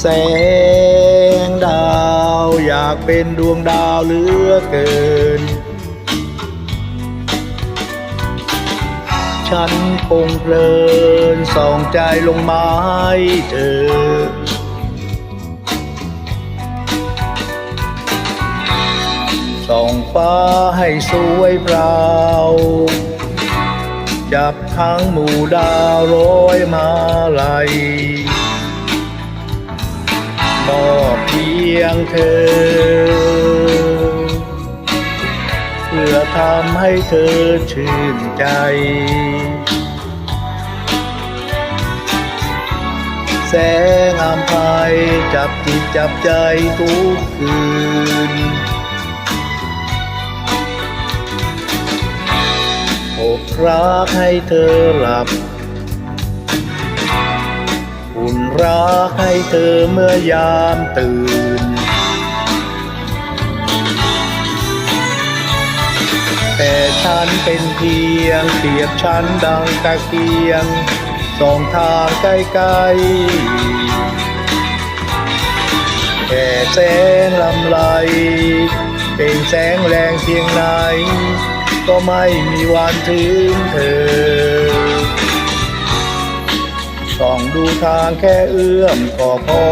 แสงดาวอยากเป็นดวงดาวเหลือเกิน ฉันคงเพลินส่องใจลงไม้เธอ ส่องฟ้าให้สวยเปล่าจับทั้งหมู่ดาวร้อยมาลัย มอเพียงเธอ เพื่อทำให้เธอชื่นใจ แสงอำไพยจับจิตจับใจทุกคืนอกรักให้เธอหลับ อุ่นรักให้เธอเมื่อยามตื่น แต่ฉันเป็นเพียงเปรียบฉันดังตะเกียงสองทางไกลๆแค่แสงลำไรเป็นแสงแรงเพียงไหน ก็ไม่มีวันถึงเธอ ดูทางแค่เอื้อมก็พอ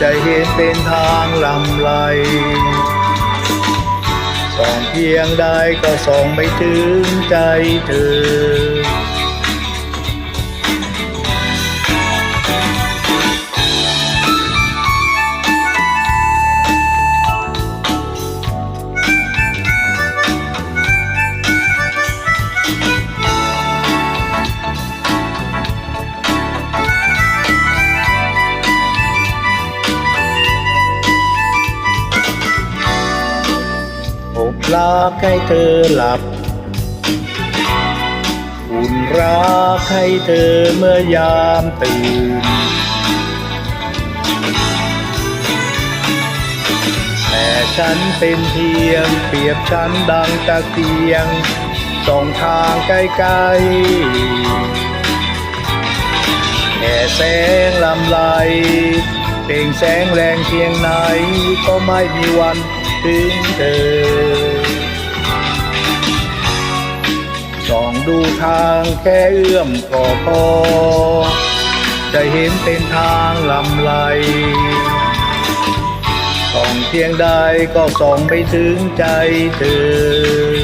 จะเห็นเป็นทางลำไรส่องเพียงใดก็ส่องไม่ถึงใจเธอ กรักให้เธอหลับ อุ่นรักให้เธอเมื่อยามตื่น แต่ฉันเป็นเพียงเปรียบฉันดังตะเกียงส่องทางไกลๆแค่แสงลำไรเปล่งแสงแรงเพียงไหนก็ไม่มีวันถึงเธอ ดูทางแค่เอื้อมก็พอ จะเห็นเป็นทางลำไรส่องเพียงใดก็ส่องไปถึงใจเธอ